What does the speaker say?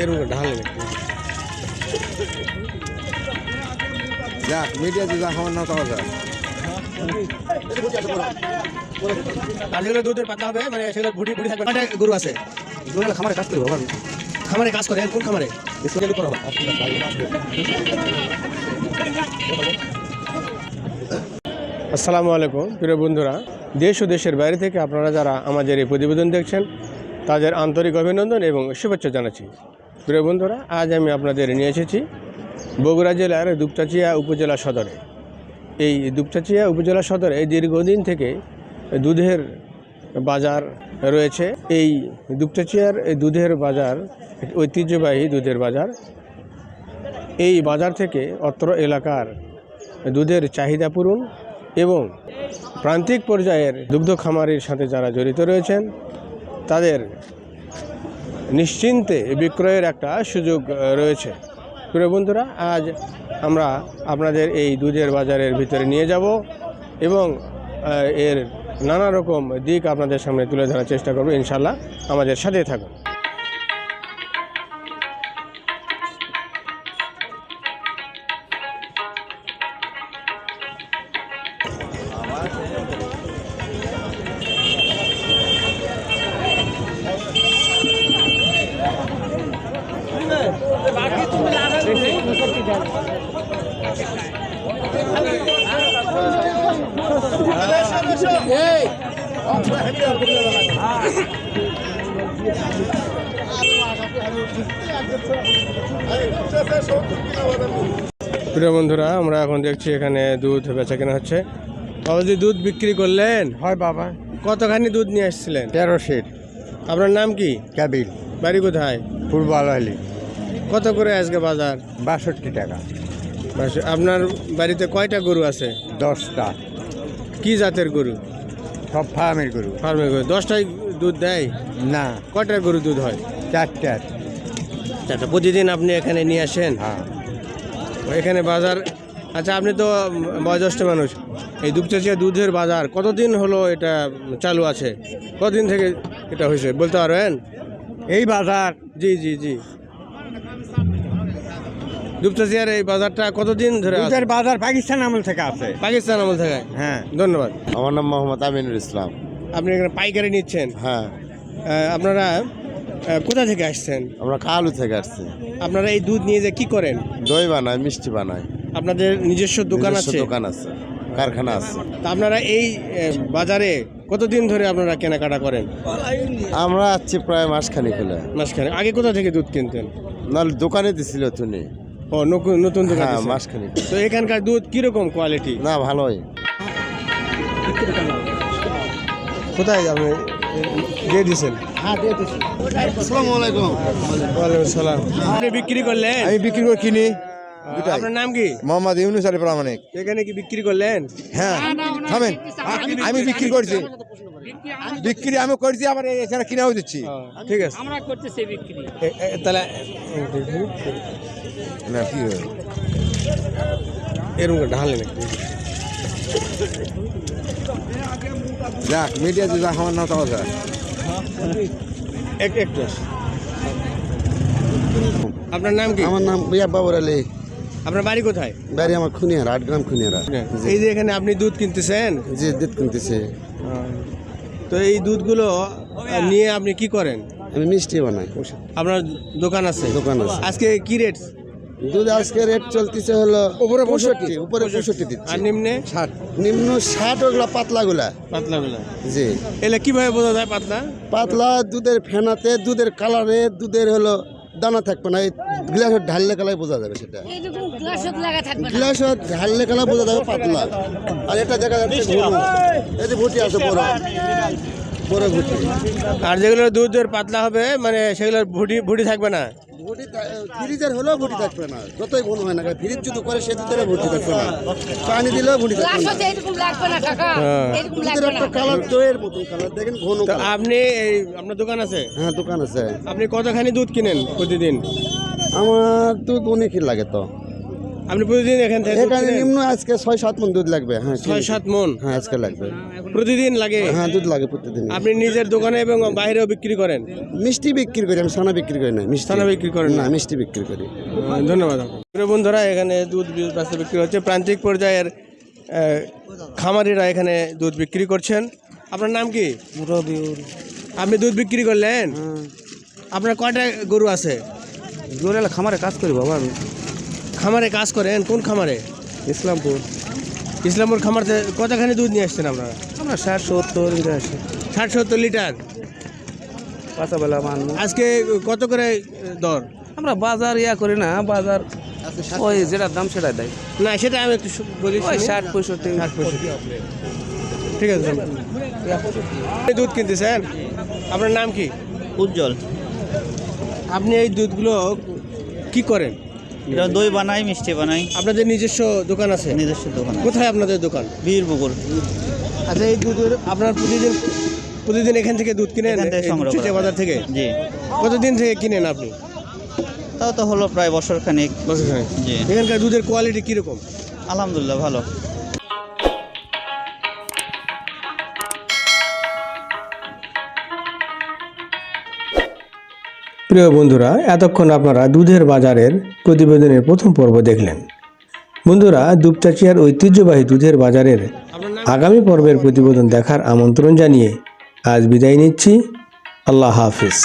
এরকম ঢালে যাক মিডিয়া যে যা না যায় আর যেগুলো দুধের পাতলা হবে মানে সেগুলো ভুটি ভুটি থাকবে। গরু আছে। দুটো খামারে কাজ করব খামারে কাজ করে কোন খামারে? করা হয় আসসালামু আলাইকুম প্রিয় বন্ধুরা। দেশ ও দেশের বাইরে থেকে আপনারা যারা আমাদের এই প্রতিবেদন দেখছেন তাদের আন্তরিক অভিনন্দন এবং শুভেচ্ছা জানাচ্ছি। প্রিয় বন্ধুরা, আজ আমি আপনাদের নিয়ে এসেছি বগুড়া জেলার দুপচাচিয়া উপজেলা সদরে। এই দুপচাচিয়া উপজেলা সদরে দীর্ঘদিন থেকে দুধের বাজার রয়েছে। এই দুপচাচিয়ার দুধের বাজার, ঐতিহ্যবাহী দুধের বাজার। এই বাজার থেকে অত্র এলাকার দুধের চাহিদা পূরণ এবং প্রান্তিক পর্যায়ের দুগ্ধ খামারির সাথে যারা জড়িত রয়েছেন, তাদের নিশ্চিন্তে বিক্রয়ের একটা সুযোগ রয়েছে। প্রিয় বন্ধুরা, আজ আমরা আপনাদের এই দুধের বাজারের ভিতরে নিয়ে যাব এবং এর নানা রকম দিক আপনাদের সামনে তুলে ধরার চেষ্টা করব। ইনশাল্লাহ আমাদের সাথে থাকুন। প্রিয় বন্ধুরা আমরা এখন দেখছি এখানে দুধ বেচা কেনা হচ্ছে। বাবাজি দুধ বিক্রি করলেন? হয় বাবা। কতখানি দুধ নিয়ে আসছিলেন তেরো সিট। আপনার নাম কি? ক্যাবিল। বাড়ি কোথায়? পূর্ব আলহালি। কত করে আজকে বাজার? বাষট্টি টাকা। আপনার বাড়িতে কয়টা গরু আছে? দশটা। কি জাতের গরু? সব ফার্মের গরু। ফার্মের গরু। দশটাই দুধ দেয়? না। কয়টা গরু দুধ হয়? চারটে। আচ্ছা প্রতিদিন আপনি এখানে নিয়ে আসেন? হ্যাঁ। এখানে বাজার আচ্ছা আপনি তো বয়োজ্যেষ্ঠ মানুষ। এই দুপচাচিয়া দুধের বাজার কতদিন হলো এটা চালু আছে? কতদিন থেকে এটা হয়েছে? বলতে পারবেন? এই বাজার জি জি জি। দুপচাচিয়ার এই বাজারটা কতদিন ধরে আছে? দুধের বাজার পাকিস্তান আমল থেকে আছে। পাকিস্তান আমল থেকে? হ্যাঁ। ধন্যবাদ। আমার নাম মোহাম্মদ আমিনুল ইসলাম। আপনি এখানে পাইকারি নিচ্ছেন? হ্যাঁ। আপনারা কোথা থেকে আসছেন? আমরা কালু থেকে আসছি। আপনারা এই দুধ নিয়ে যে কি করেন? দই বানায় মিষ্টি বানায়। আপনাদের নিজস্ব দোকান আছে? দোকান আছে কারখানা আছে। তা আপনারা এই বাজারে কতদিন ধরে আপনারা কেনাকাটা করেন? আমরা আছি প্রায় মাসখানি খুলে মাসখানে আগে কোথা থেকে দুধ কিনতেন? নাহলে দোকানে দিছিল তুমি ও নকু- নতুন দোকান হ্যাঁ। মাসখানি তো এখানকার দুধ কীরকম কোয়ালিটি না ভালোই। কোথায় আপনি দিয়ে দিয়েছেন আসসালামু ওয়ালাইকুম সালাম। আপনি বিক্রি করলেন? আমি বিক্রি করে কিনি। আপনার নাম কি? মোহাম্মদ ইউনুস আলী প্রামাণিক। এখানে কি বিক্রি করলেন? হ্যাঁ থামেন। আমি বিক্রি করছি। বিক্রি আমি করছি আবার এখানে কিনেও দিচ্ছি। ঠিক আছে। আমরা করতেছি বিক্রি। তাহলে না কি এরকম ঢালে নাকি যাক মিডিয়া যে যা খাবার না পাওয়া যায়। এক একটু আপনার নাম কি? আমার নাম বিয়া বাবর আলী। আপনার বাড়ি কোথায়? বাড়ি আমার খুনিয়ারা আট গ্রাম খুনিয়ারা। এই যে এখানে আপনি দুধ কিনতেছেন? যে দুধ কিনতেছে। তো এই দুধগুলো নিয়ে আপনি কি করেন? আমি মিষ্টি বানাই। আপনার দোকান আছে? দোকান আছে। আজকে কি রেট দুধ আজকে রেট চলতেছে হলো উপরে পঁয়ষট্টি। উপরে পঁয়ষট্টি দিচ্ছে। আর নিম্নে? ষাট। নিম্ন ষাট ওগুলা পাতলাগুলা। পাতলা বেলা জি। এলে কীভাবে বোঝা যায় পাতলা? পাতলা দুধের ফেনাতে দুধের কালারে দুধের হলো দানা থাকবে না এই গ্লাস ঢাললে কালাই বোঝা যাবে সেটা। গ্লাস ঢাললে কালা বোঝা যাবে পাতলা। আর এটা দেখা যাচ্ছে এই যে ভুটি আছে বড়। আর যেগুলো দুধের পাতলা হবে মানে সেগুলোর ভুটি ভুটি থাকবে না? ফ্রিজের হলেও ভুটি থাকবে না। যতই হয় না ফ্রিজ যদি করে সে দুধের ভুটি থাকবে না। পানি দিলেও ভুটি থাকবে না। হ্যাঁ। কালার দইয়ের কালার দেখেন ঘন আপনি এই আপনার দোকান আছে? হ্যাঁ দোকান আছে। আপনি কতখানি দুধ কিনেন প্রতিদিন? আমার দুধ অনেকই লাগে তো। আপনি প্রতিদিন এখান থেকে এখানে নিম্ন আজকে ছয় সাত মন দুধ লাগবে। হ্যাঁ ছয় সাত মন? হ্যাঁ আজকে লাগবে। প্রতিদিন লাগে? হ্যাঁ দুধ লাগে প্রতিদিন। আপনি নিজের দোকানে এবং বাইরেও বিক্রি করেন? মিষ্টি বিক্রি করি আমি সানা বিক্রি করি না মিষ্টি। ছানা বিক্রি করেন না? মিষ্টি বিক্রি করি। ধন্যবাদ। আপনাকে। বন্ধুরা এখানে দুধ বি- বেচা বিক্রি হচ্ছে। প্রান্তিক পর্যায়ের খামারিরা এখানে দুধ বিক্রি করছেন। আপনার নাম কি? আপনি দুধ বিক্রি করলেন? আপনার কয়টা গরু আছে? জোরে খামারে কাজ করি বাবা আমি। খামারে কাজ করেন? কোন খামারে? ইসলামপুর। ইসলামপুর খামার কতখানি দুধ নিয়ে আসছেন আপনারা? আমরা ষাট সত্তর এটা আসে। ষাট সত্তর লিটার? কাঁচাবেলা আজকে কত করে দর? আমরা বাজার ইয়া করি না বাজার ওই যেটার দাম সেটা দেয়। না সেটা আমি একটু বলি ষাট পঁয়ষট্টি। ষাট পঁয়ষট্টি। ঠিক আছে দুধ কিনতেছেন? আপনার নাম কি? উজ্জ্বল। আপনি এই দুধগুলো কি করেন? এটা দই বানাই মিষ্টি বানাই। আপনাদের নিজস্ব দোকান আছে? নিজস্ব দোকান কোথায় আপনাদের দোকান? বীরপুকুর আচ্ছা এই দুধের আপনার প্রতিদিন প্রতিদিন এখান থেকে দুধ কিনেন? চুচে বাজার থেকে? জি। কতদিন থেকে কিনেন আপনি? তাও তো হলো প্রায় বছর খানিক জি। এখানকার দুধের কোয়ালিটি কীরকম? আলহামদুলিল্লাহ ভালো। প্রিয় বন্ধুরা এতক্ষণ আপনারা দুধের বাজারের প্রতিবেদনের প্রথম পর্ব দেখলেন। বন্ধুরা, দুপচাচিয়ার ঐতিহ্যবাহী দুধের বাজারের আগামী পর্বের প্রতিবেদন দেখার আমন্ত্রণ জানিয়ে আজ বিদায় নিচ্ছি। আল্লাহ হাফিজ।